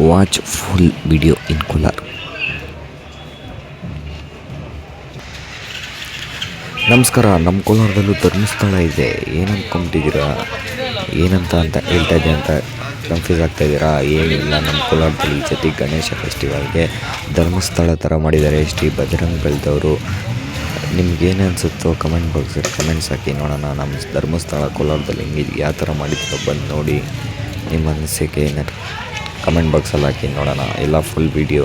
Watch full video in Kolar ನಮಸ್ಕಾರ, ನಮ್ಮ ಕೋಲಾರದಲ್ಲೂ ಧರ್ಮಸ್ಥಳ ಇದೆ. ಏನು ಏನಂತ ಅಂತ ಹೇಳ್ತಾ ಇದೆ ಅಂತ ಕನ್ಫ್ಯೂಸ್ ಆಗ್ತಾ ಇದ್ದೀರಾ? ಏನಿಲ್ಲ, ನಮ್ಮ ಕೋಲಾರದಲ್ಲಿ ಈ ಸತಿ ಗಣೇಶ ಫೆಸ್ಟಿವಲ್ಗೆ ಧರ್ಮಸ್ಥಳ ಥರ ಮಾಡಿದ್ದಾರೆ ಶ್ರೀ ಬಜರಂಗ್ ಬೆಳೆದವರು ನಿಮ್ಗೇನು ಅನಿಸುತ್ತೋ ಕಮೆಂಟ್ ಬಾಕ್ಸಲ್ಲಿ ಕಮೆಂಟ್ಸ್ ಹಾಕಿ ನೋಡೋಣ. ನಮ್ಮ ಧರ್ಮಸ್ಥಳ ಕೋಲಾರದಲ್ಲಿ ಹೆಂಗೆ ಯಾವ ಥರ ಮಾಡಿದ್ರು ಬಂದು ನೋಡಿ. ನಿಮ್ಮ ಅನಿಸಿಕೆ ಏನಾದ್ರು ಕಮೆಂಟ್ ಬಾಕ್ಸಲ್ಲಿ ಹಾಕಿ ನೋಡೋಣ. ಎಲ್ಲ ಫುಲ್ ವಿಡಿಯೋ